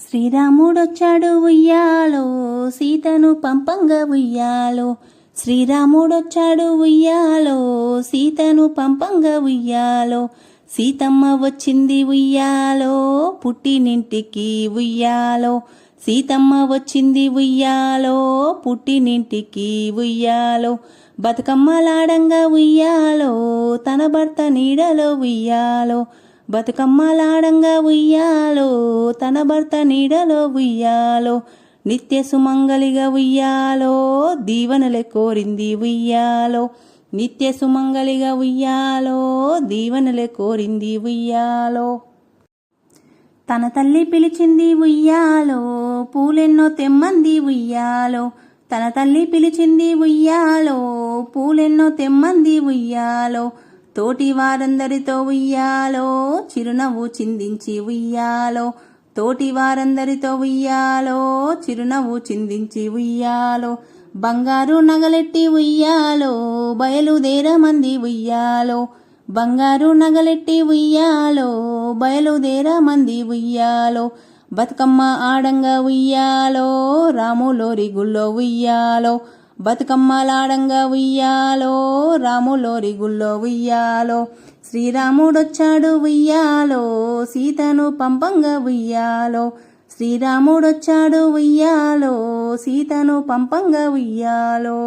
శ్రీరాముడొచ్చాడు ఉయ్యాలో సీతను పంపంగా ఉయ్యాలో. శ్రీరాముడొచ్చాడు ఉయ్యాలో సీతను పంపంగా ఉయ్యాలో. సీతమ్మ వచ్చింది ఉయ్యాలో పుట్టినింటికి ఉయ్యాలో. సీతమ్మ వచ్చింది ఉయ్యాలో పుట్టినింటికి ఉయ్యాలో. బతుకమ్మలాడంగా ఉయ్యాలో తన భర్త నీడలో ఉయ్యాలో. బతుకమ్మలాడంగా ఉయ్యాలో తన భర్త నీడలో ఉయ్యాలో నిత్య సుమంగలిగా ఉయ్యాలో దీవెనలే కోరింది ఉయ్యాలో. నిత్య సుమంగలిగా ఉయ్యాలో దీవెనలే కోరింది ఉయ్యాలో. తన తల్లి పిలిచింది ఉయ్యాలో పూలెన్నో తెమ్మంది ఉయ్యాలో. తన తల్లి పిలిచింది ఉయ్యాలో పూలెన్నో తెమ్మంది ఉయ్యాలో. తోటి వారందరితో ఉయ్యాలో చిరునవ్వు చిందించి ఉయ్యాలో. తోటి వారందరితో ఉయ్యాలో చిరునవ్వు చిందించి ఉయ్యాలో. బంగారు నగలెట్టి ఉయ్యాలో బయలుదేరమంది ఉయ్యాలో. బంగారు నగలెట్టి ఉయ్యాలో బయలుదేరమంది ఉయ్యాలో. బతుకమ్మ ఆడంగా ఉయ్యాలో రాములోరి గుళ్ళో ఉయ్యాలో. బతుకమ్మలాడంగా ఉయ్యాలో రాములోరి గుళ్ళో ఉయ్యాలో శ్రీరాముడొచ్చాడు ఉయ్యాలో సీతను పంపంగా ఉయ్యాలో శ్రీరాముడొచ్చాడు ఉయ్యాలో సీతను పంపంగా ఉయ్యాలో.